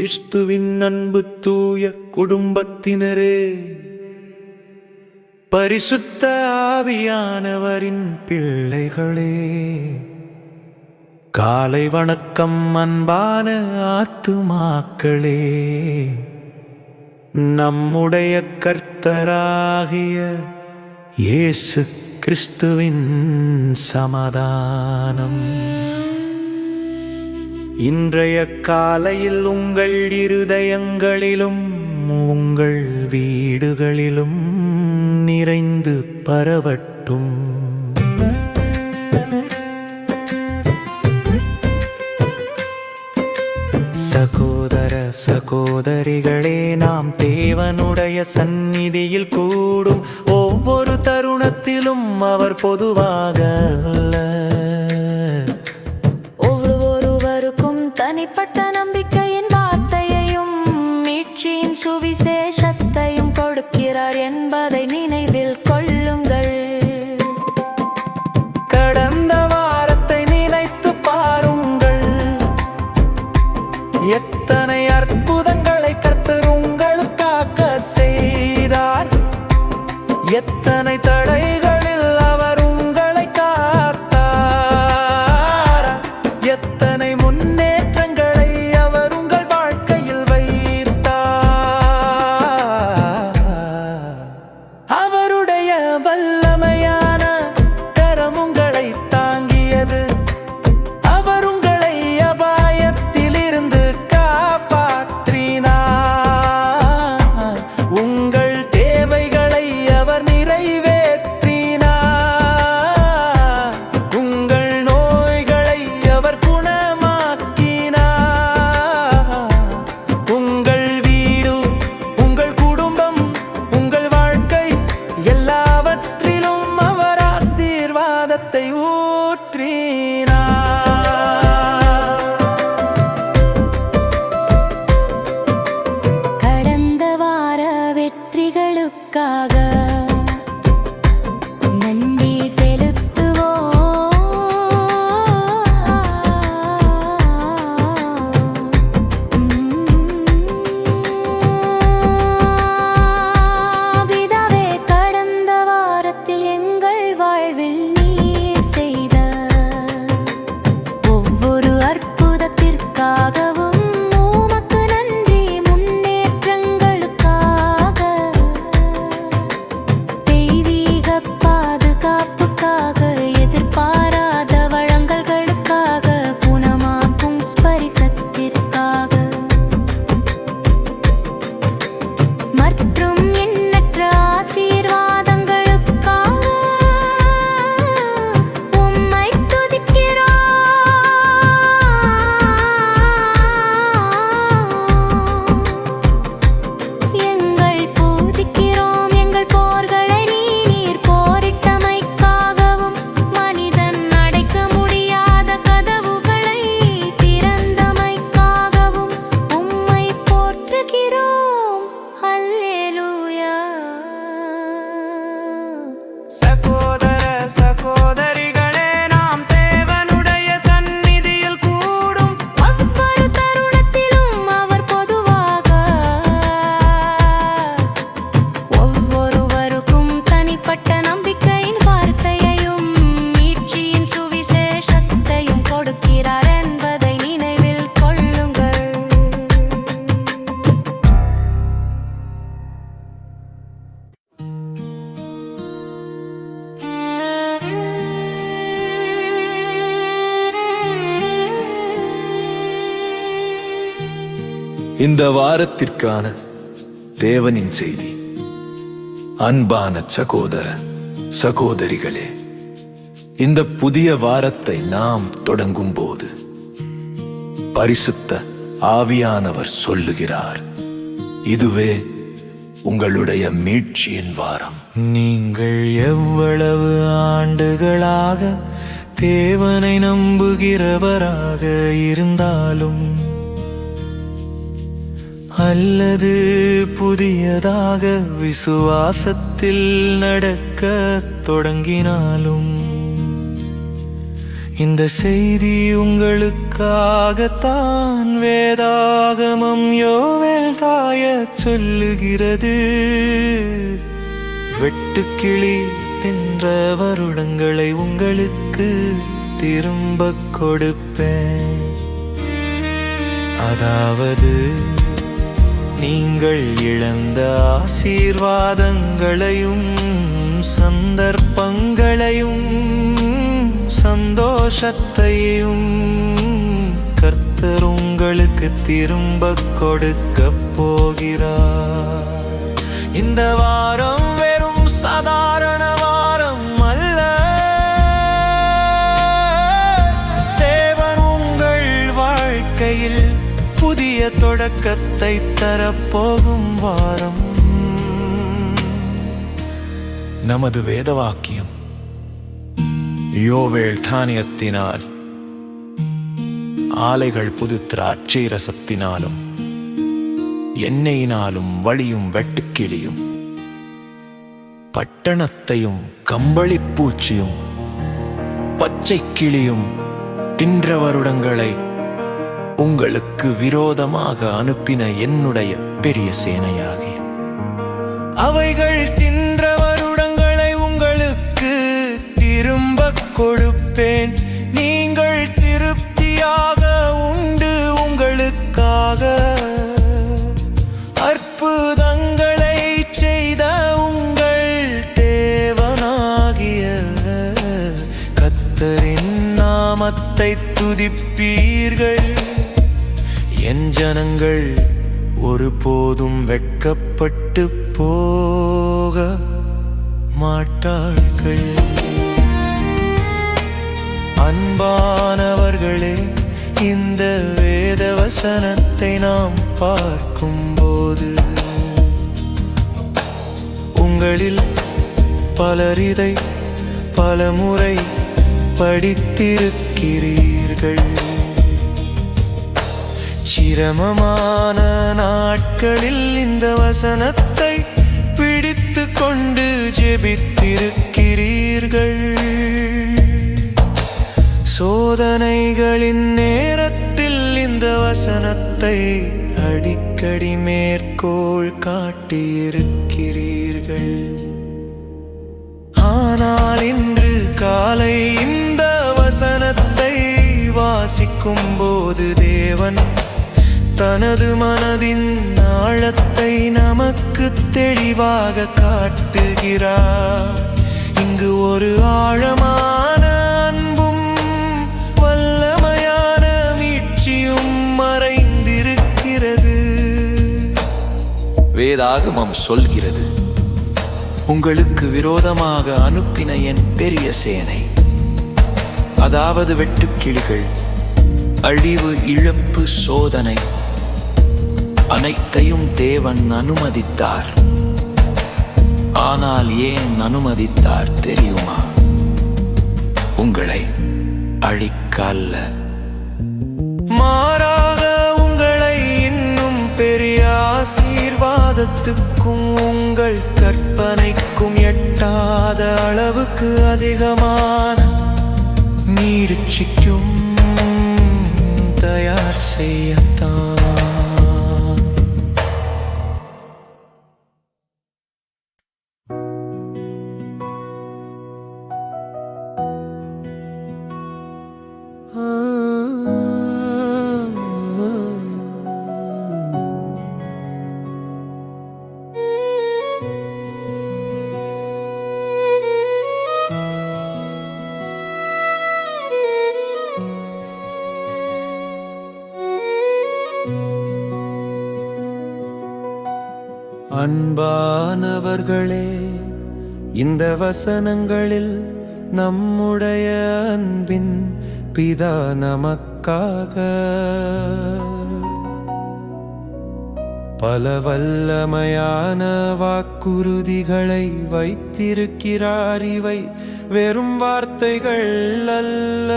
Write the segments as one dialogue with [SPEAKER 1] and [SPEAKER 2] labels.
[SPEAKER 1] கிறிஸ்துவின் அன்பு தூய குடும்பத்தினரே பரிசுத்த ஆவியானவரின் பிள்ளைகளே காலை வணக்கம் அன்பான ஆத்துமாக்களே நம்முடைய கர்த்தராகிய இயேசு கிறிஸ்துவின் சமாதானம். இன்றைய காலையில் உங்கள் இருதயங்களிலும் உங்கள் வீடுகளிலும் நிறைந்து பரவட்டும். சகோதர சகோதரிகளே நாம் தேவனுடைய சந்நிதியில் கூடும் ஒவ்வொரு தருணத்திலும் அவர் பொதுவாக அல்ல.
[SPEAKER 2] தனிப்பட்ட நம்பிக்கையின் வார்த்தையையும் மீட்சியின் சுவிசேஷத்தையும் கொடுக்கிறார் என்பதை நினைவில்
[SPEAKER 3] இந்த வாரத்திற்கான தேவனின் செய்தி. அன்பான சகோதர சகோதரிகளே இந்த புதிய வாரத்தை நாம் தொடங்கும் போது பரிசுத்த ஆவியானவர் சொல்லுகிறார் இதுவே உங்களுடைய மீட்சியின் வாரம்.
[SPEAKER 1] நீங்கள் எவ்வளவு ஆண்டுகளாக தேவனை நம்புகிறவராக இருந்தாலும் அல்லது புதியதாக விசுவாசத்தில் நடக்க தொடங்கினாலும் இந்த செய்தி உங்களுக்காகத்தான் வேதாகமம் யோவேல் தாய சொல்லுகிறது. வெட்டுக்கிளி தின்ற வருடங்களை உங்களுக்கு திரும்ப கொடுப்பேன். அதாவது நீங்கள் இழந்த ஆசீர்வாதங்களையும் சந்தர்ப்பங்களையும் சந்தோஷத்தையும் கர்த்தர் உங்களுக்கு திரும்ப கொடுக்க போகிறார். இந்த வாரம் புதிய தொடக்கத்தை தரப்போகும் வாரம். நமது வேதவாக்கியம் யோவேல் தானியத்தினால் ஆலைகள் புது திராட்சை ரசத்தினாலும் எண்ணெயினாலும் வழியும் வெட்டுக்கிளியும் பட்டணத்தையும் கம்பளிப்பூச்சியும் பச்சை கிளியும் தின்ற வருடங்களை உங்களுக்கு விரோதமாக அனுப்பின என்னுடைய பெரிய சேனையாகி. அவைகள் தின்ற வருடங்களை உங்களுக்கு திரும்ப கொடு ஜனங்கள் ஒருபோதும் வெட்கப்பட்டு போக மாட்டார்கள். அன்பானவர்களே இந்த வேத வசனத்தை நாம் பார்க்கும்போது உங்களில் பலர் இதை பலமுறை படித்திருக்கிறீர்கள். சிரமமான நாட்களில் இந்த வசனத்தை பிடித்து கொண்டு ஜெபித்திருக்கிறீர்கள். சோதனைகளின் நேரத்தில் இந்த வசனத்தை அடிக்கடி மேற்கோள் காட்டியிருக்கிறீர்கள். ஆனால் இன்று காலை இந்த வசனத்தை வாசிக்கும் போது தேவன் தனது மனதின் ஆழத்தை நமக்கு தெளிவாக காட்டுகிறார். இங்கு ஒரு ஆழமான அன்பும் வல்லமையான மீட்சியும் மறைந்திருக்கிறது.
[SPEAKER 3] வேதாகமம் சொல்கிறது
[SPEAKER 1] உங்களுக்கு விரோதமாக அனுப்பின என் பெரிய சேனை அதாவது வெட்டுக்கிளிகள் அழிவு இழப்பு சோதனை அனைத்தையும் தேவன் அனுமதித்தார். ஆனால் ஏன் அனுமதித்தார் தெரியுமா? உங்களை அழிக்க அல்ல மாறாக உங்களை இன்னும் பெரிய ஆசீர்வாதத்துக்கும் உங்கள் கற்பனைக்கும் எட்டாத அளவுக்கு அதிகமான நீடிச்சிக்கும் தயார் செய்யத்தான். அன்பர்களே இந்த வசனங்களில் நம்முடைய அன்பின் பிதா நமக்காக. பல வல்லமையான வாக்குறுதிகளை வைத்திருக்கிறார் இவை வெறும் வார்த்தைகள் அல்ல.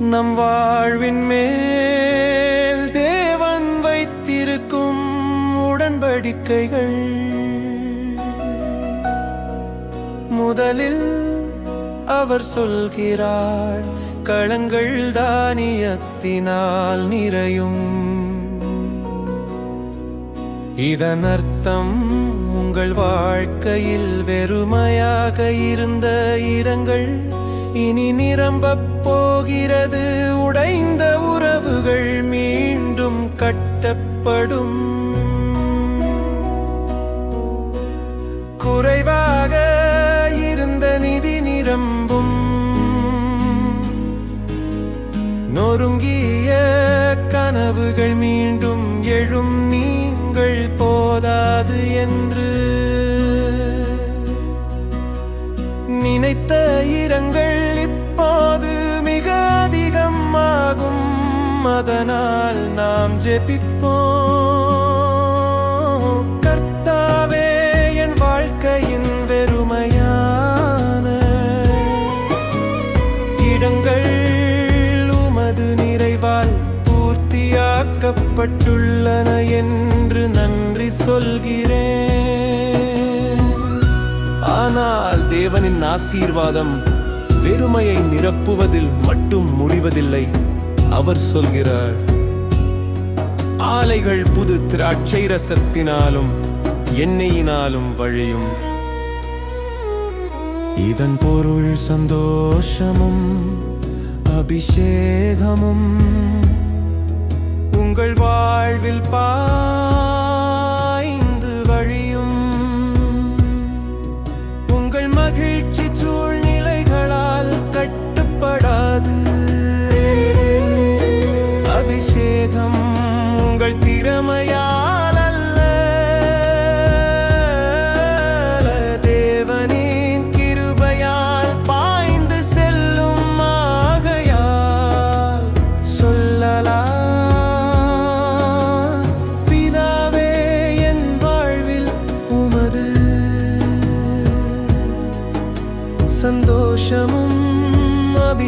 [SPEAKER 1] நம் வாழ்வின் மேல் நம்பிக்கைகள் முதலில் அவர் சொல்கிறார் களங்கள் தானியத்தினால் நிறையும். இதன் அர்த்தம் உங்கள் வாழ்க்கையில் வெறுமையாக இருந்த இரங்கள் இனி நிரம்ப போகிறது. உடைந்த உறவுகள் மீண்டும் கட்டப்படும். I got ஆசீர்வாதம் வெறுமையை நிரப்புவதில் மட்டும் முடிவதில்லை. அவர் சொல்கிறார் ஆலைகள் புது திராட்சை ரசத்தினாலும் எண்ணெயினாலும் வழியும். இதன் பொருள் சந்தோஷமும் அபிஷேகமும். உங்கள் வாழ்வில் பா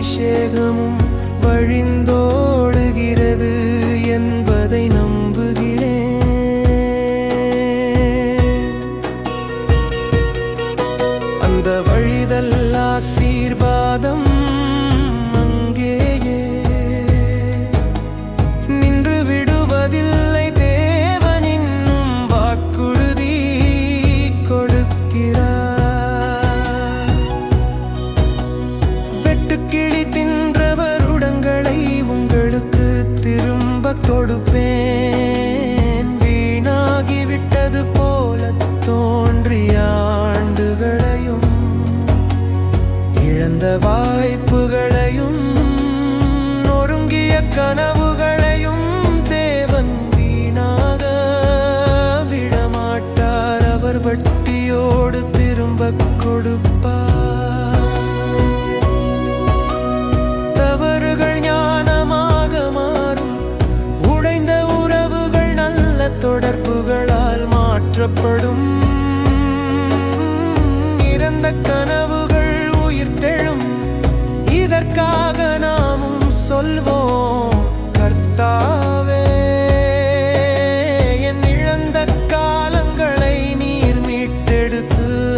[SPEAKER 1] அபிஷேகமும் வழிந்தோ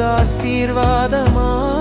[SPEAKER 1] ஆசீர்வாதமா?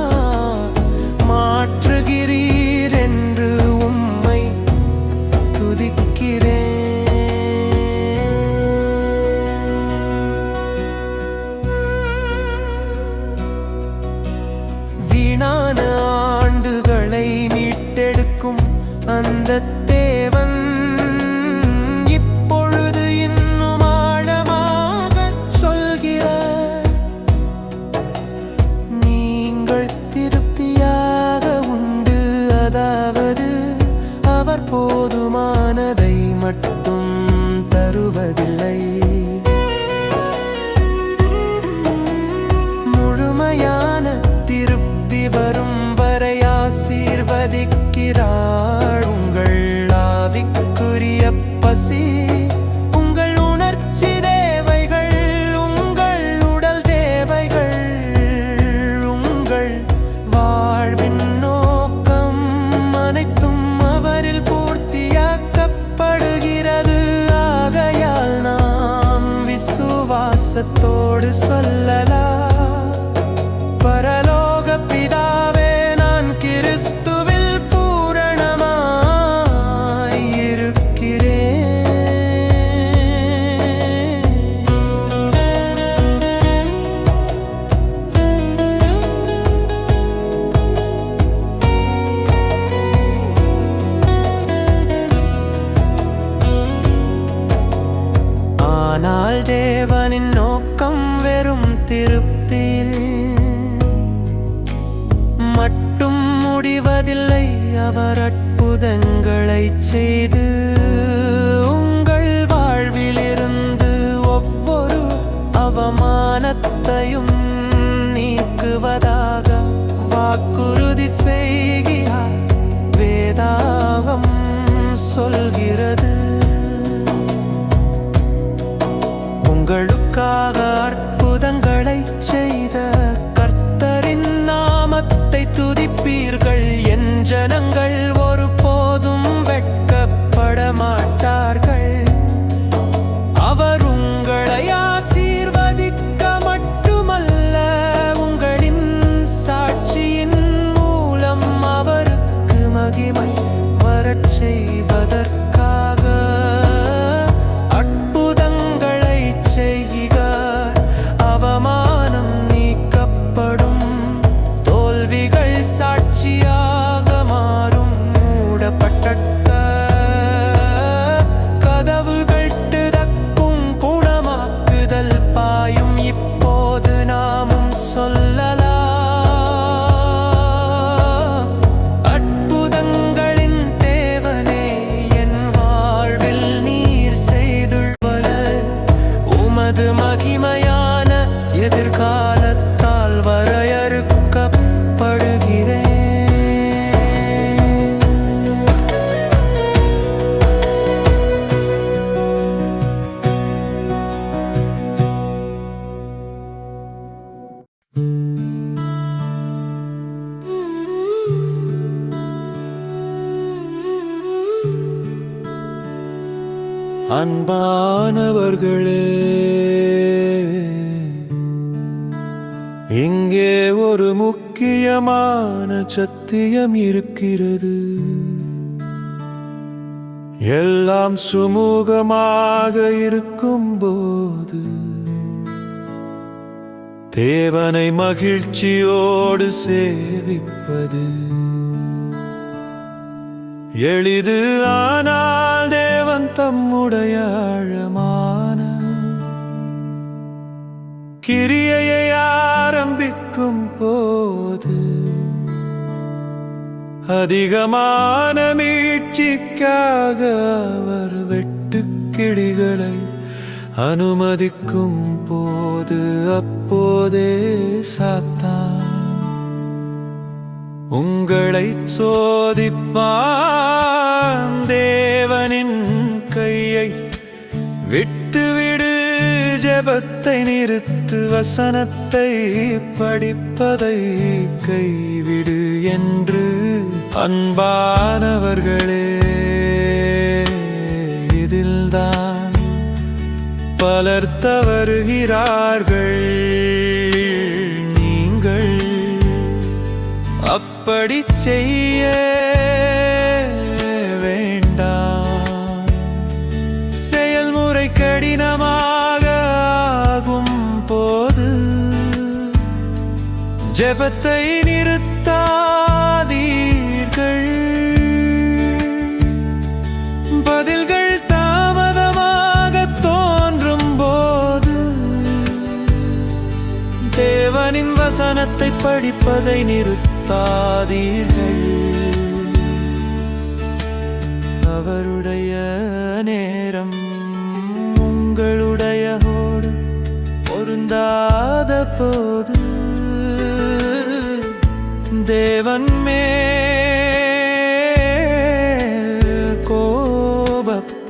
[SPEAKER 1] சதிக்கிறார் சத்தியம் இருக்கிறது. எல்லாம் சுமூகமாக இருக்கும் போது தேவனை மகிழ்ச்சியோடு சேவிப்பது. எளிது ஆனால் தேவன் தம்முடைய ஆழமான கிரியையை ஆரம்பிக்கும் போது அதிகமான மீட்சிக்காக அவர் வெட்டுக்கிளிகளை அனுமதிக்கும் போது அப்போதே சாத்தான். உங்களை சோதிப்பான் தேவனின் கையை விட்டுவிடு ஜெபத்தை நிறுத்து வசனத்தை படிப்பதை கைவிடு என்று அன்பானவர்களே இதில்தான் பலர் தவறுகிறார்கள். நீங்கள் அப்படி செய்ய வேண்டாம். செயல்முறை கடினமாக ஆகும் போது ஜெபத்தை படிப்பதை நிறுத்தாதீர்கள். அவருடைய நேரம் உங்களுடைய ஓடு பொருந்தாத போது தேவன் மேல் கோபப்படாதீர்கள்.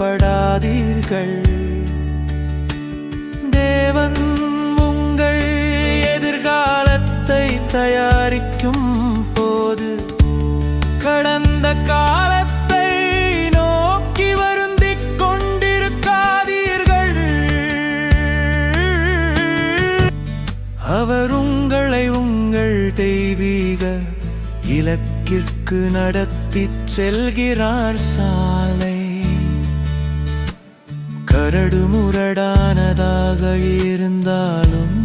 [SPEAKER 1] இலக்கிற்கு நடத்தி செல்கிறார் சாலை. கரடு முரடானதாக இருந்தாலும்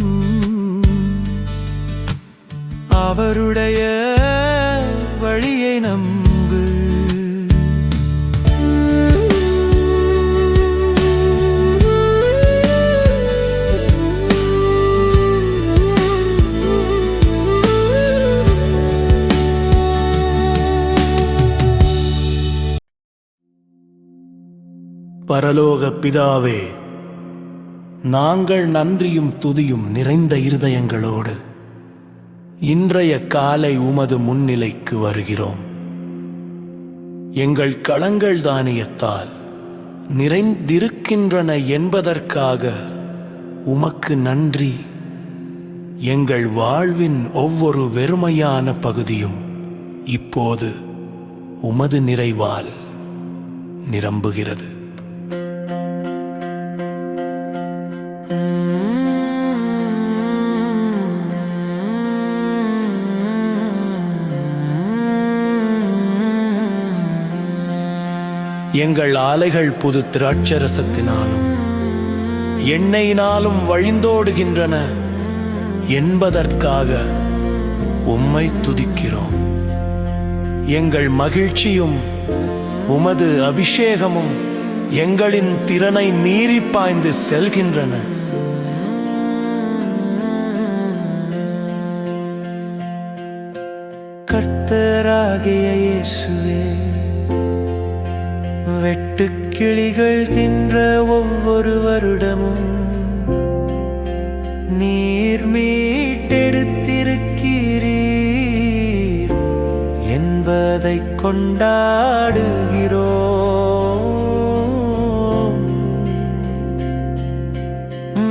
[SPEAKER 1] அவருடைய
[SPEAKER 4] பரலோக பிதாவே நாங்கள் நன்றியும் துதியும் நிறைந்த இருதயங்களோடு இன்றைய காலை உமது முன்னிலைக்கு வருகிறோம். எங்கள் களங்கள் தானியத்தால் நிறைந்திருக்கின்றன என்பதற்காக உமக்கு நன்றி. எங்கள் வாழ்வின் ஒவ்வொரு வெறுமையான பகுதியும் இப்போது உமது நிறைவால் நிரம்புகிறது. எங்கள் ஆலைகள் புது திராட்சரசத்தினாலும் எண்ணெயினாலும் வழிந்தோடுகின்றன என்பதற்காக உம்மை துதிக்கிறோம். எங்கள் மகிழ்ச்சியும் உமது அபிஷேகமும் எங்களின் திறனை மீறி பாய்ந்து செல்கின்றன.
[SPEAKER 1] கர்த்தராகிய இயேசு. கிளிகள் தின்ற ஒவ்வொரு வருடமும் நீர் மீட்டெடுத்திருக்கிறீர் என்பதை கொண்டாடுகிறோம்.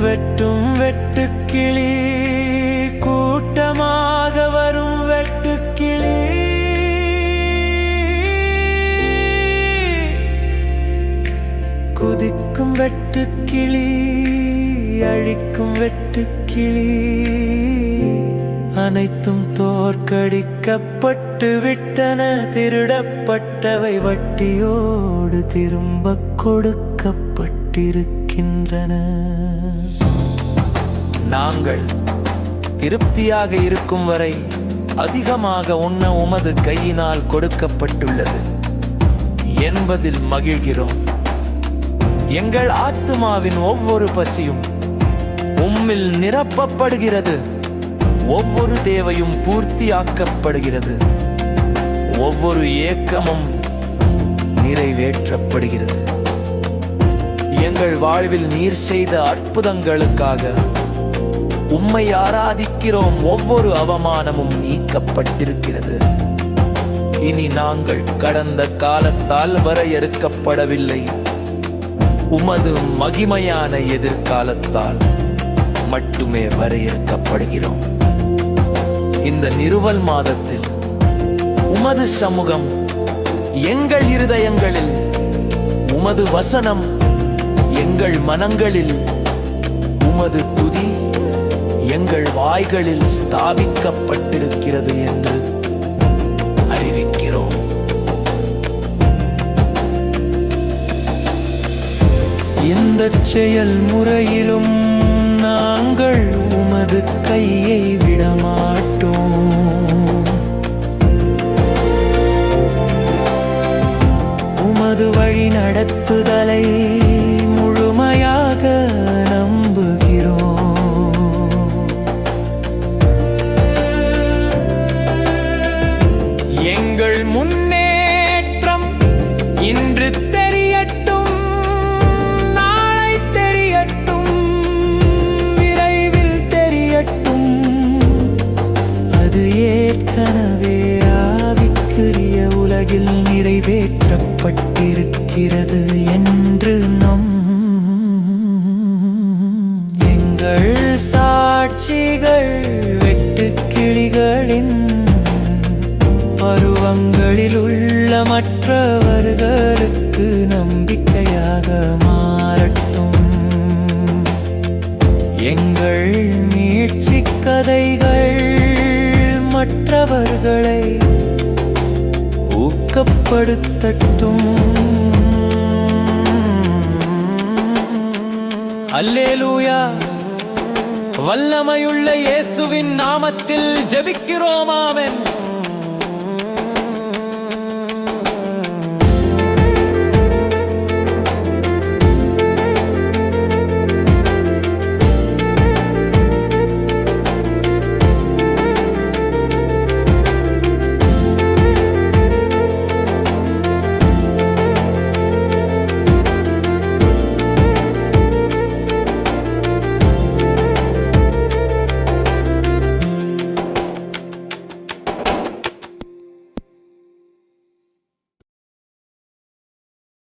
[SPEAKER 1] வெட்டும் வெட்டுக்கிளி வெட்டுக்கிளி அழிக்கும் வெட்டுக்கிளி அனைத்தும் தோற்கடிக்கப்பட்டு விட்டன திருடப்பட்டவை வட்டியோடு திரும்ப கொடுக்கப்பட்டிருக்கின்றன. நாங்கள் திருப்தியாக இருக்கும் வரை அதிகமாக உண்ண உமது கையினால் கொடுக்கப்பட்டுள்ளது. என்பதில் மகிழ்கிறோம். எங்கள் ஆத்துமாவின் ஒவ்வொரு பசியும் உம்மில் நிரப்பப்படுகிறது. ஒவ்வொரு தேவையும் பூர்த்தியாக்கப்படுகிறது. ஒவ்வொரு ஏக்கமும் நிறைவேற்றப்படுகிறது. எங்கள் வாழ்வில் நீர் செய்த அற்புதங்களுக்காக உம்மை ஆராதிக்கிறோம். ஒவ்வொரு அவமானமும் நீக்கப்பட்டிருக்கிறது. இனி நாங்கள் கடந்த காலத்தால் வரையறுக்கப்படவில்லை. உமது மகிமையான எதிர்காலத்தால் மட்டுமே வரையறுக்கப்படுகிறோம். இந்த நிறுவல் மாதத்தில் உமது சமூகம் எங்கள் இருதயங்களில் உமது வசனம் எங்கள் மனங்களில் உமது துதி எங்கள் வாய்களில் ஸ்தாபிக்கப்பட்டிருக்கிறது என்று எந்த செயல் முறையிலும் நாங்கள் உமது கையை விடமாட்டோம். உமது வழி நடத்துதலை முழுமையாக நம்புகிறோம். எங்கள் முன் இருக்கிறது என்று நம் எங்கள் சாட்சிகள் வெட்டுக்கிளிகளின் பருவங்களில் உள்ள மற்றவர்களுக்கு நம்பிக்கையாக மாறட்டும். எங்கள் மீட்சி கதைகள் மற்றவர்களை ஊக்கப்படுத்தட்டும். அல்லேலூயா. வல்லமையுள்ள இயேசுவின் நாமத்தில் ஜெபிக்கிறோம்